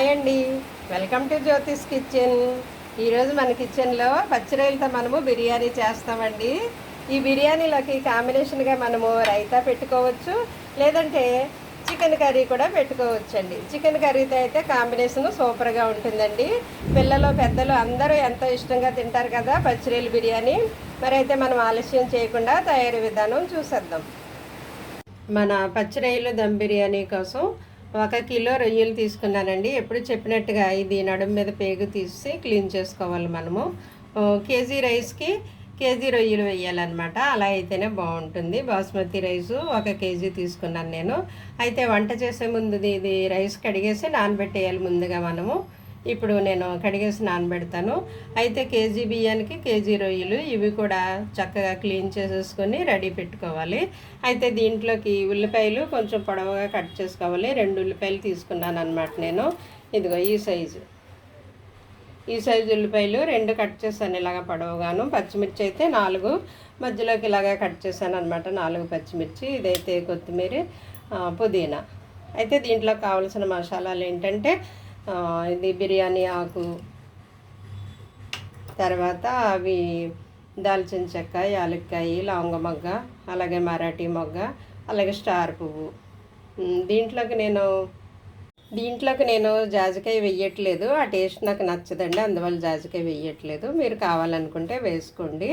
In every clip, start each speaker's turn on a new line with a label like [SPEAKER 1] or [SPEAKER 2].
[SPEAKER 1] Hi అండి. Welcome to Jyotish kitchen. ఈరోజు మన కిచెన్లో పచ్చిరొయ్యలతో మనము బిర్యానీ చేస్తామండి. ఈ బిర్యానీలోకి కాంబినేషన్గా మనము రైతా పెట్టుకోవచ్చు లేదంటే చికెన్ కర్రీ కూడా పెట్టుకోవచ్చు అండి చికెన్ కర్రీతో అయితే కాంబినేషన్ సూపర్గా ఉంటుందండి. పిల్లలు పెద్దలు అందరూ ఎంతో ఇష్టంగా తింటారు కదా పచ్చిరొయ్యల బిర్యానీ. మరి అయితే మనం ఆలస్యం చేయకుండా తయారీ విధానం చూసేద్దాం. మన పచ్చిరొయ్యలు దమ్ బిర్యానీ కోసం ఒక కిలో రొయ్యలు తీసుకున్నానండి. ఎప్పుడు చెప్పినట్టుగా ఇది నడుము మీద పేగు తీసి క్లీన్ చేసుకోవాలి మనము. కేజీ రైస్కి కేజీ రొయ్యలు వేయాలన్నమాట. అలా అయితేనే బాగుంటుంది. బాస్మతి రైసు ఒక కేజీ తీసుకున్నాను నేను. అయితే వంట చేసే ముందు ఇది రైస్ కడిగేసి నానబెట్టేయాలి ముందుగా మనము. ఇప్పుడు నేను కడిగేసి నానబెడతాను. అయితే కేజీ బియ్యానికి కేజీ రొయ్యలు ఇవి కూడా చక్కగా క్లీన్ చేసేసుకొని రెడీ పెట్టుకోవాలి. అయితే దీంట్లోకి ఉల్లిపాయలు కొంచెం పొడవుగా కట్ చేసుకోవాలి. రెండు ఉల్లిపాయలు తీసుకున్నాను అనమాట నేను. ఇదిగో ఈ సైజు. ఈ సైజు ఉల్లిపాయలు రెండు కట్ చేశాను ఇలాగ పొడవుగాను. పచ్చిమిర్చి అయితే నాలుగు. మధ్యలోకి ఇలాగ కట్ చేశాను అనమాట నాలుగు పచ్చిమిర్చి ఇదైతే కొత్తిమీర పుదీనా. అయితే దీంట్లో కావాల్సిన మసాలాలు ఏంటంటే ఇది బిర్యానీ ఆకు. తర్వాత అవి దాల్చిన చెక్క యాలక్కాయ లవంగ మొగ్గ అలాగే మరాఠీ మొగ్గ అలాగే స్టార్ పువ్వు. దీంట్లోకి నేను దీంట్లోకి నేను జాజికాయ వెయ్యట్లేదు. ఆ టేస్ట్ నాకు నచ్చదండి అందువల్ల జాజికాయ వెయ్యట్లేదు. మీరు కావాలనుకుంటే వేసుకోండి.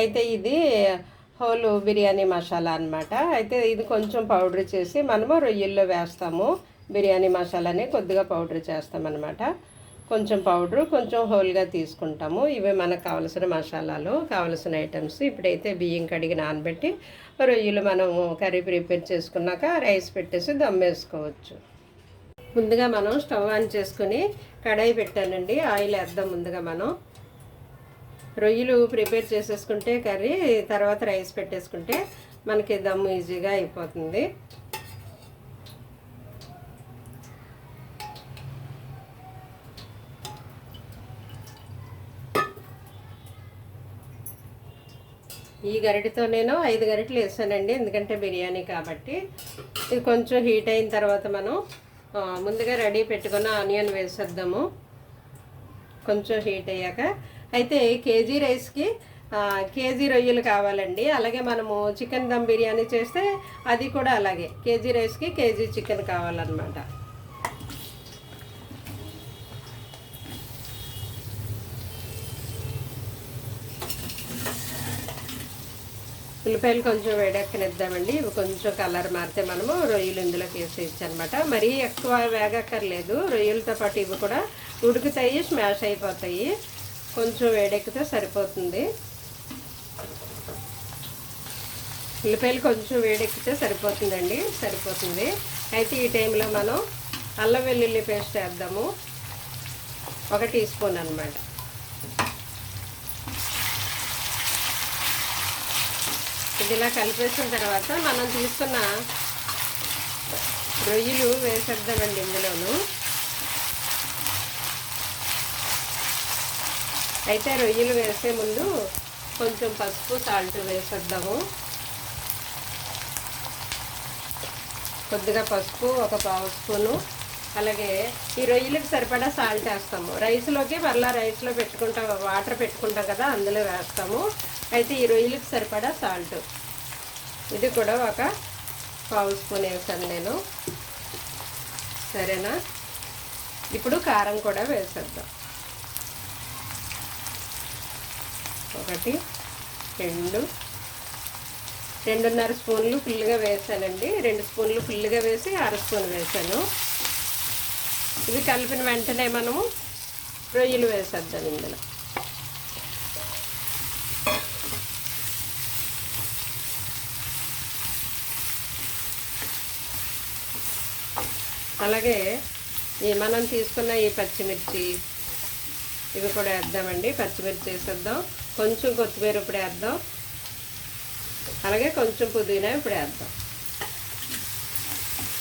[SPEAKER 1] అయితే ఇది హోల్ బిర్యానీ మసాలా అన్నమాట. అయితే ఇది కొంచెం పౌడర్ చేసి మనము రొయ్యల్లో వేస్తాము. బిర్యానీ మసాలాని కొద్దిగా పౌడర్ చేస్తామన్నమాట. కొంచెం పౌడరు కొంచెం హోల్గా తీసుకుంటాము. ఇవే మనకు కావలసిన మసాలాలు కావలసిన ఐటమ్స్. ఇప్పుడైతే బియ్యం కడిగి నానబెట్టి రొయ్యలు మనము కర్రీ ప్రిపేర్ చేసుకున్నాక రైస్ పెట్టేసి దమ్ వేసుకోవచ్చు. ముందుగా మనం స్టవ్ ఆన్ చేసుకొని కడాయి పెట్టానండి ఆయిల్ వేద్దాం ముందుగా మనం. రొయ్యలు ప్రిపేర్ చేసేసుకుంటే కర్రీ తర్వాత రైస్ పెట్టేసుకుంటే మనకి దమ్ ఈజీగా అయిపోతుంది. ఈ గరిటతో నేను ఐదు గరిటలు వేసానండి ఎందుకంటే బిర్యానీ కాబట్టి. ఇది కొంచెం హీట్ అయిన తర్వాత మనం ముందుగా రెడీ పెట్టుకున్న ఆనియన్ వేసేద్దాము. కొంచెం హీట్ అయ్యాక. అయితే కేజీ రైస్కి కేజీ రొయ్యలు కావాలండి. అలాగే మనము చికెన్ దమ్ బిర్యానీ చేస్తే అది కూడా అలాగే. కేజీ రైస్కి కేజీ చికెన్ కావాలన్నమాట. ఉల్లిపాయలు కొంచెం వేడెక్కనిద్దామండి. ఇవి కొంచెం కలర్ మారితే మనము రొయ్యలు ఇందులోకి వేసేయచ్చు అనమాట మరీ ఎక్కువ వేగక్కర్లేదు. రొయ్యలతో పాటు ఇవి కూడా ఉడుకుతాయి స్మాష్ అయిపోతాయి. కొంచెం వేడెక్కితే సరిపోతుంది. ఉల్లిపాయలు కొంచెం వేడెక్కితే సరిపోతుందండి. సరిపోతుంది. అయితే ఈ టైంలో మనం అల్లం వెల్లుల్లి పేస్ట్ వేద్దాము. ఒక టీ స్పూన్ అనమాట ఇది ఇలా కలిపేసిన తర్వాత మనం తీసుకున్న రొయ్యలు వేసేద్దామండి ఇందులోను. అయితే రొయ్యలు వేసే ముందు కొంచెం పసుపు సాల్ట్ వేసేద్దాము. కొద్దిగా పసుపు ఒక పావు స్పూను. అలాగే ఈ రొయ్యలకు సరిపడా సాల్ట్ వేస్తాము. రైస్లోకి మరలా రైస్లో పెట్టుకుంటాం వాటర్ పెట్టుకుంటాం కదా అందులో వేస్తాము. అయితే ఈ రొయ్యలకు సరిపడా సాల్ట్. ఇది కూడా ఒక పావు స్పూన్ వేసాను నేను. సరేనా? ఇప్పుడు కారం కూడా వేసేద్దాం. ఒకటి రెండు. రెండున్నర స్పూన్లు ఫుల్గా వేసానండి. రెండు స్పూన్లు ఫుల్గా వేసి అర స్పూన్ వేసాను. ఇవి కలిపిన వెంటనే మనము రొయ్యలు వేసేద్దాం ఇందులో. అలాగే ఈ మనం తీసుకున్న ఈ పచ్చిమిర్చి ఇవి కూడా వేద్దామండి. పచ్చిమిర్చి వేసేద్దాం కొంచెం కొత్తిమీర ఇప్పుడు వేద్దాం. అలాగే కొంచెం పుదీనా ఇప్పుడు వేద్దాం.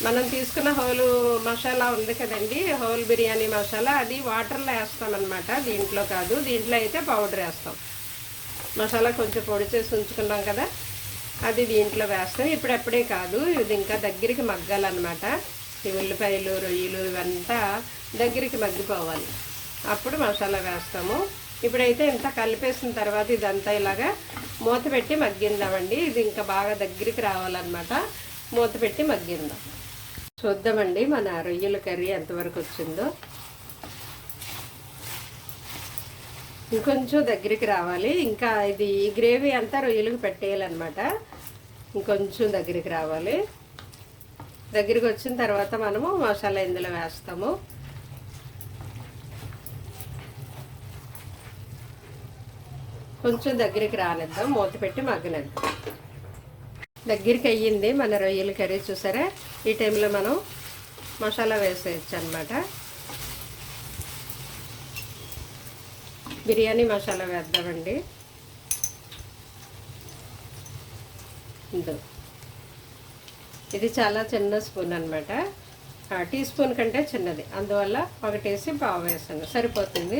[SPEAKER 1] మనం తీసుకున్న హోల్ మసాలా ఉంది కదండి. హోల్ బిర్యానీ మసాలా. అది వాటర్లో వేస్తామన్నమాట. దీంట్లో కాదు. దీంట్లో అయితే పౌడర్ వేస్తాం. మసాలా కొంచెం పొడి చేసి ఉంచుకున్నాం కదా. అది దీంట్లో వేస్తాం. ఇప్పుడప్పుడే కాదు. ఇది ఇంకా దగ్గరికి మగ్గాలన్నమాట. ఈ ఉల్లిపాయలు రొయ్యలు ఇవంతా దగ్గరికి మగ్గిపోవాలి. అప్పుడు మసాలా వేస్తాము. ఇప్పుడైతే ఇంత కలిపేసిన తర్వాత ఇదంతా ఇలాగా మూత పెట్టి మగ్గిందామండి. ఇది ఇంకా బాగా దగ్గరికి రావాలన్నమాట. మూత పెట్టి మగ్గిందాం. చూద్దామండి మన రొయ్యల కర్రీ ఎంతవరకు వచ్చిందో. ఇంకొంచెం దగ్గరికి రావాలి. ఇంకా ఇది ఈ గ్రేవీ అంతా రొయ్యలకు పెట్టేయాలన్నమాట. ఇంకొంచెం దగ్గరికి రావాలి. దగ్గరికి వచ్చిన తర్వాత మనము మసాలా ఇందులో వేస్తాము. కొంచెం దగ్గరికి రానిద్దాం మూత పెట్టి మగ్గనిద్దాం. దగ్గరికి అయ్యింది మన రొయ్యల కర్రీ చూసారా? ఈ టైంలో మనం మసాలా వేసేయచ్చు అనమాట బిర్యానీ మసాలా వేద్దామండి. ఇందులో ఇది చాలా చిన్న స్పూన్ అనమాట టీ స్పూన్ కంటే చిన్నది. అందువల్ల ఒకటేసి పావు వేసాను. సరిపోతుంది.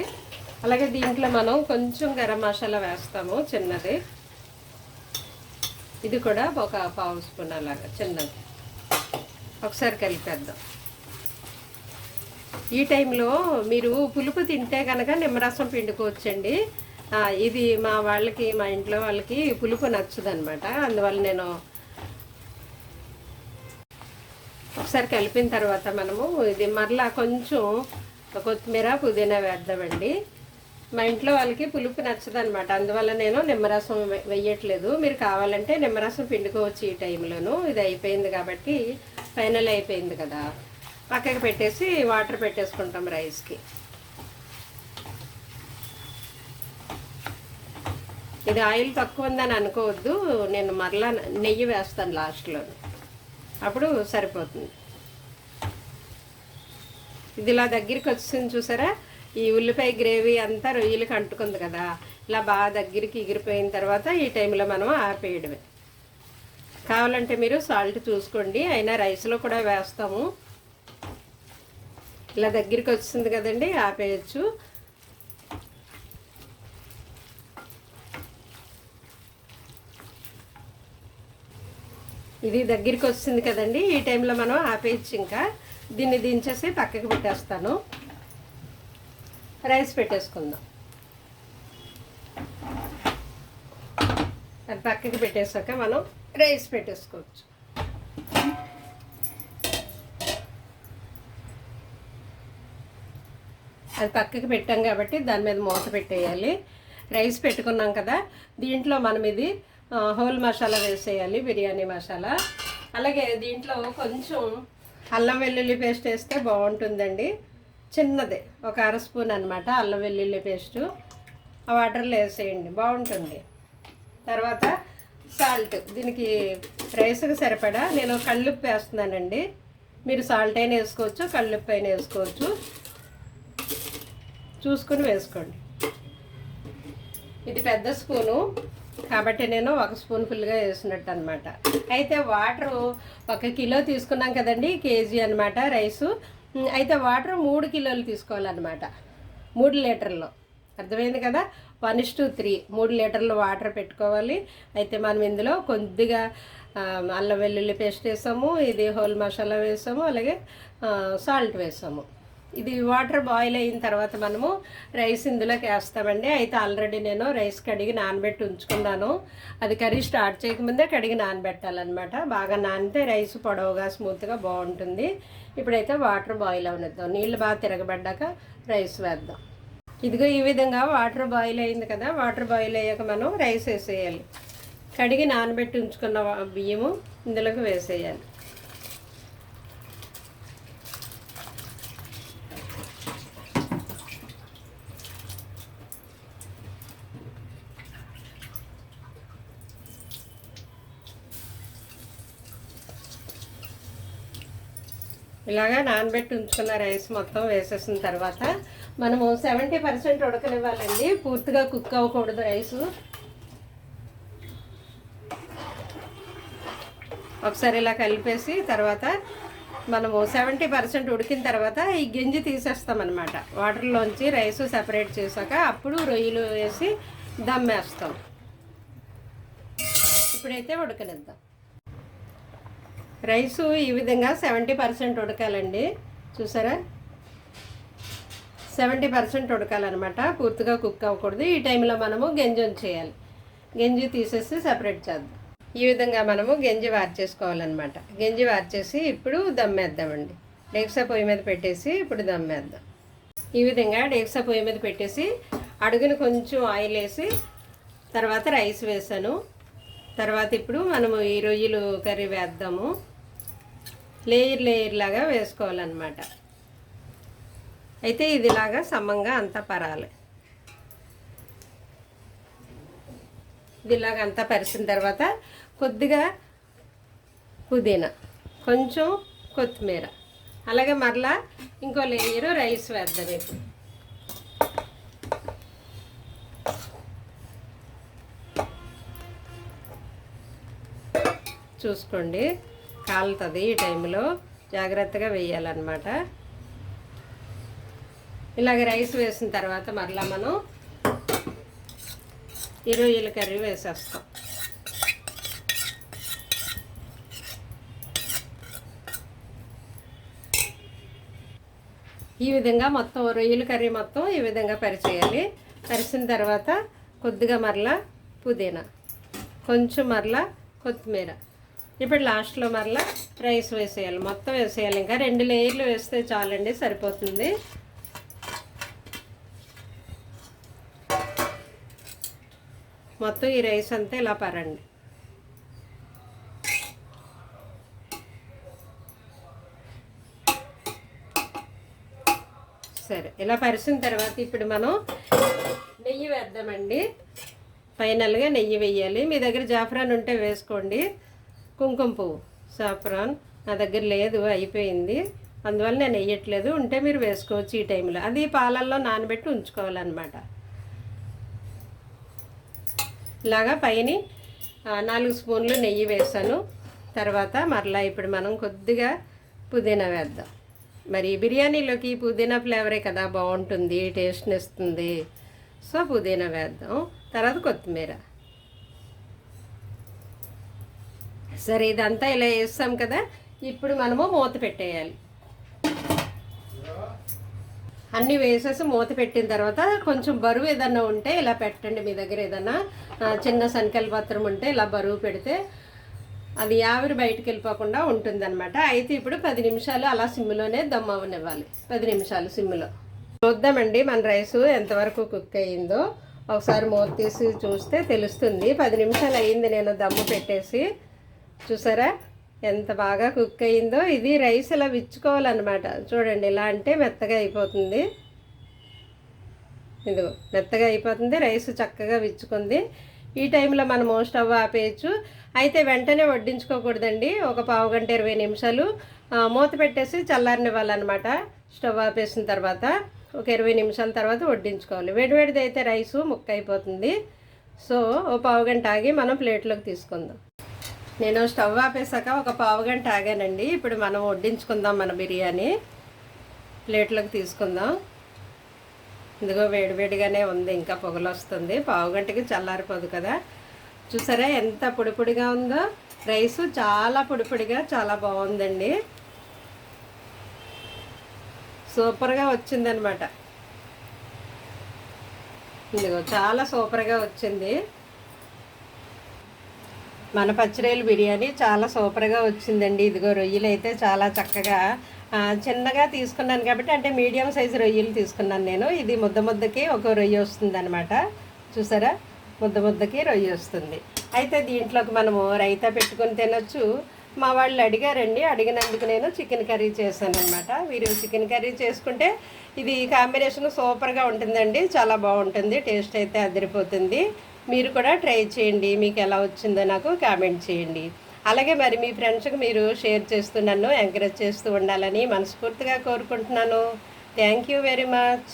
[SPEAKER 1] అలాగే దీంట్లో మనం కొంచెం గరం మసాలా వేస్తాము చిన్నది. ఇది కూడా ఒక పావు స్పూన్ అలాగా చిన్నది. ఒకసారి కలిపేద్దాం. ఈ టైంలో మీరు పులుపు తింటే కనుక నిమ్మరసం పిండుకోవచ్చండి. ఇది మా వాళ్ళకి మా ఇంట్లో వాళ్ళకి పులుపు నచ్చదనమాట అందువల్ల నేను ఒకసారి కలిపిన తర్వాత మనము ఇది మరలా కొంచెం కొత్తిమీర పుదీనా వేద్దామండి. మా ఇంట్లో వాళ్ళకి పులుపు నచ్చదనమాట అందువల్ల నేను నిమ్మరసం వేయట్లేదు. వెయ్యట్లేదు మీరు కావాలంటే నిమ్మరసం పిండుకోవచ్చు ఈ టైంలోను. ఇది అయిపోయింది కాబట్టి ఫైనల్ అయిపోయింది కదా. పక్కకి పెట్టేసి వాటర్ పెట్టేసుకుంటాం రైస్కి. ఇది ఆయిల్ తక్కువ ఉందని అనుకోవద్దు. నేను మరలా నెయ్యి వేస్తాను లాస్ట్లో అప్పుడు సరిపోతుంది. ఇది ఇలా దగ్గరికి వచ్చింది చూసారా? ఈ ఉల్లిపాయ గ్రేవీ అంతా రొయ్యలకి అంటుకుంది కదా. ఇలా బాగా దగ్గరికి ఎగిరిపోయిన తర్వాత ఈ టైంలో మనం ఆపేయడమే. కావాలంటే మీరు సాల్ట్ చూసుకోండి. అయినా రైస్లో కూడా వేస్తాము. ఇలా దగ్గరికి వచ్చింది కదండి ఆపేయచ్చు. ఇది దగ్గరికి వస్తుంది కదండి. ఈ టైంలో మనం ఆపేయచ్చు ఇంకా. దీన్ని దించేసి పక్కకి పెట్టేస్తాను. రైస్ పెట్టేసుకుందాం. అది పక్కకి పెట్టేసాక మనం రైస్ పెట్టేసుకోవచ్చు. అది పక్కకి పెట్టాం కాబట్టి దాని మీద మూత పెట్టేయాలి. రైస్ పెట్టుకున్నాం కదా. దీంట్లో మనం ఇది హోల్ మసాలా వేసేయాలి బిర్యానీ మసాలా. అలాగే దీంట్లో కొంచెం అల్లం వెల్లుల్లి పేస్ట్ వేస్తే బాగుంటుందండి. చిన్నది ఒక అర స్పూన్ అనమాట అల్లం వెల్లుల్లి పేస్టు. ఆ వాటర్లో వేసేయండి బాగుంటుంది. తర్వాత సాల్ట్ దీనికి రైస్కి సరిపడా నేను కళ్ళుప్పు వేస్తున్నానండి. మీరు సాల్ట్ అయినా వేసుకోవచ్చు కళ్ళుప్పు అయినా వేసుకోవచ్చు. చూసుకుని వేసుకోండి. ఇది పెద్ద స్పూను. కాబట్టి నేను ఒక స్పూన్ ఫుల్గా వేసినట్టు అనమాట అయితే వాటరు ఒక కిలో తీసుకున్నాం కదండి కేజీ అనమాట రైసు. అయితే వాటర్ మూడు కిలోలు తీసుకోవాలన్నమాట మూడు లీటర్లు. అర్థమైంది కదా? One is two three. మూడు లీటర్లు వాటర్ పెట్టుకోవాలి. అయితే మనం ఇందులో కొద్దిగా అల్లం వెల్లుల్లి పేస్ట్ వేసాము ఇది హోల్ మసాలా వేసాము అలాగే సాల్ట్ వేసాము. ఇది వాటర్ బాయిల్ అయిన తర్వాత మనము రైస్ ఇందులోకి వేస్తామండి. అయితే ఆల్రెడీ నేను రైస్ కడిగి నానబెట్టి ఉంచుకున్నాను. అది కర్రీ స్టార్ట్ చేయకముందే కడిగి నానబెట్టాలన్నమాట. బాగా నానితే రైస్ పొడవుగా స్మూత్గా బాగుంటుంది. ఇప్పుడైతే వాటర్ బాయిల్ అవనిద్దాం. నీళ్ళు బాగా తిరగబడ్డాక రైస్ వేద్దాం. ఇదిగో ఈ విధంగా వాటర్ బాయిల్ అయింది కదా వాటర్ బాయిల్ అయ్యాక మనం రైస్ వేసేయాలి. కడిగి నానబెట్టి ఉంచుకున్న బియ్యము ఇందులోకి వేసేయాలి. ఇలాగా నానబెట్టి ఉంచుకున్న రైస్ మొత్తం వేసేసిన తర్వాత మనము సెవెంటీ పర్సెంట్ ఉడకనివ్వాలండి. పూర్తిగా కుక్ అవ్వకూడదు రైసు. ఒకసారి ఇలా కలిపేసి తర్వాత మనము సెవెంటీ పర్సెంట్ ఉడికిన తర్వాత ఈ గింజి తీసేస్తామన్నమాట. వాటర్లోంచి రైస్ సెపరేట్ చేశాక అప్పుడు రొయ్యలు వేసి దమ్మేస్తాం. ఇప్పుడైతే ఉడకనిద్దాం. రైసు ఈ విధంగా సెవెంటీ పర్సెంట్ ఉడకాలండి. చూసారా? సెవెంటీ పర్సెంట్ ఉడకాలన్నమాట. పూర్తిగా కుక్ అవ్వకూడదు. ఈ టైంలో మనము గంజి చేయాలి గంజి తీసేసి సపరేట్ చేద్దాం. ఈ విధంగా మనము గంజి వార్చేసుకోవాలన్నమాట గంజి వార్చేసి ఇప్పుడు దమ్మేద్దామండి. డేక్సా పొయ్యి మీద పెట్టేసి ఇప్పుడు దమ్మేద్దాం. ఈ విధంగా డేక్సా పొయ్యి మీద పెట్టేసి అడుగున కొంచెం ఆయిల్ వేసి తర్వాత రైస్ వేసాను. తర్వాత ఇప్పుడు మనము ఈ రొయ్యలు కర్రీ వేద్దాము. లేయర్ లేయర్ లాగా వేసుకోవాలన్నమాట. అయితే ఇదిలాగా సమంగా అంతా పరాలి. ఇదిలాగా అంతా పరిచిన తర్వాత కొద్దిగా పుదీనా కొంచెం కొత్తిమీర. అలాగే మరలా ఇంకో లేయరు రైస్ వేద్దాం ఇప్పుడు. చూసుకోండి. కాలుతుంది ఈ టైంలో. జాగ్రత్తగా వేయాలన్నమాట. ఇలాగ రైస్ వేసిన తర్వాత మరలా మనం ఈ రొయ్యల కర్రీ వేసేస్తాం. ఈ విధంగా మొత్తం రొయ్యల కర్రీ మొత్తం ఈ విధంగా పరిచేయాలి. పరిచిన తర్వాత కొద్దిగా మరలా పుదీనా. కొంచెం మరలా కొత్తిమీర. ఇప్పుడు లాస్ట్లో మరలా రైస్ వేసేయాలి. మొత్తం వేసేయాలి. ఇంకా రెండు లేయర్లు వేస్తే చాలండి సరిపోతుంది. మొత్తం ఈ రైస్ అంతా ఇలా పరండి. సరే ఇలా పరిచిన తర్వాత ఇప్పుడు మనం నెయ్యి వేద్దామండి. ఫైనల్గా నెయ్యి వేయాలి. మీ దగ్గర జాఫరాన్ ఉంటే వేసుకోండి. కుంకుమ పువ్వు. సాఫ్రాన్ నా దగ్గర లేదు అయిపోయింది. అందువల్ల నేను వేయట్లేదు. ఉంటే మీరు వేసుకోవచ్చు ఈ టైంలో. అది పాలల్లో నానబెట్టి ఉంచుకోవాలన్నమాట. ఇలాగా పైన నాలుగు స్పూన్లు నెయ్యి వేసాను. తర్వాత మరలా ఇప్పుడు మనం కొద్దిగా పుదీనా వేద్దాం. మరి బిర్యానీలోకి పుదీనా ఫ్లేవరే కదా బాగుంటుంది టేస్ట్ని ఇస్తుంది. సో పుదీనా వేద్దాం. తర్వాత కొత్తిమీర. సరే ఇదంతా ఇలా వేస్తాం కదా. ఇప్పుడు మనము మూత పెట్టేయాలి. అన్నీ వేసేసి మూత పెట్టిన తర్వాత కొంచెం బరువు ఏదన్నా ఉంటే ఇలా పెట్టండి మీ దగ్గర ఏదన్నా. చిన్న సంకెళ్ళ పత్రం ఉంటే ఇలా బరువు పెడితే అది ఆవిరి బయటకు వెళ్ళిపోకుండా ఉంటుందన్నమాట. అయితే ఇప్పుడు పది నిమిషాలు అలా సిమ్లోనే దమ్ అవ్వనివ్వాలి పది నిమిషాలు సిమ్లో. చూద్దామండి మన రైస్ ఎంతవరకు కుక్ అయ్యిందో. ఒకసారి మూత తీసి చూస్తే తెలుస్తుంది. పది నిమిషాలు అయ్యింది నేను దమ్ము పెట్టేసి. చూసారా? ఎంత బాగా కుక్ అయిందో. ఇది రైస్ ఇలా విచ్చుకోవాలన్నమాట. చూడండి ఇలా అంటే మెత్తగా అయిపోతుంది. ఇదిగో మెత్తగా అయిపోతుంది. రైస్ చక్కగా విచ్చుకుంది. ఈ టైంలో మనము స్టవ్ ఆపేయచ్చు. అయితే వెంటనే వడ్డించుకోకూడదండి. ఒక పావు గంట ఇరవై నిమిషాలు మూత పెట్టేసి చల్లారనివ్వాలన్నమాట. స్టవ్ ఆపేసిన తర్వాత ఒక ఇరవై నిమిషాల తర్వాత వడ్డించుకోవాలి. వేడివేడిది అయితే రైసు ముక్క అయిపోతుంది సో ఓ పావు గంట ఆగి మనం ప్లేట్లోకి తీసుకుందాం. నేను స్టవ్ ఆపేసాక ఒక పావు గంట ఆగానండి. ఇప్పుడు మనం వడ్డించుకుందాం మన బిర్యానీ. ప్లేట్లోకి తీసుకుందాం. ఇదిగో వేడివేడిగానే ఉంది ఇంకా పొగలు వస్తుంది పావు గంటకి చల్లారిపోదు కదా. చూసారా ఎంత పొడిపొడిగా ఉందో? రైసు చాలా పొడిపొడిగా చాలా బాగుందండి. సూపర్గా వచ్చిందనమాట. ఇదిగో చాలా సూపర్గా వచ్చింది. మన పచ్చిరేలు బిర్యానీ చాలా సూపర్గా వచ్చిందండి. ఇదిగో రొయ్యలు అయితే చాలా చక్కగా చిన్నగా తీసుకున్నాను కాబట్టి అంటే మీడియం సైజు రొయ్యలు తీసుకున్నాను నేను. ఇది ముద్ద ముద్దకి ఒక రొయ్య వస్తుంది అనమాట చూసారా? ముద్ద ముద్దకి రొయ్య వస్తుంది. అయితే దీంట్లోకి మనము రైతా పెట్టుకొని తినొచ్చు. మా వాళ్ళు అడిగారండి. అడిగినందుకు నేను చికెన్ కర్రీ చేశాను అనమాట మీరు చికెన్ కర్రీ చేసుకుంటే ఇది కాంబినేషన్ సూపర్గా ఉంటుందండి. చాలా బాగుంటుంది. టేస్ట్ అయితే అదిరిపోతుంది. మీరు కూడా ట్రై చేయండి మీకు ఎలా వచ్చిందో నాకు కామెంట్ చేయండి. అలాగే మరి మీ ఫ్రెండ్స్కి మీరు షేర్ చేస్తూ నన్ను ఎంకరేజ్ చేస్తూ ఉండాలని మనస్ఫూర్తిగా కోరుకుంటున్నాను. Thank you very much.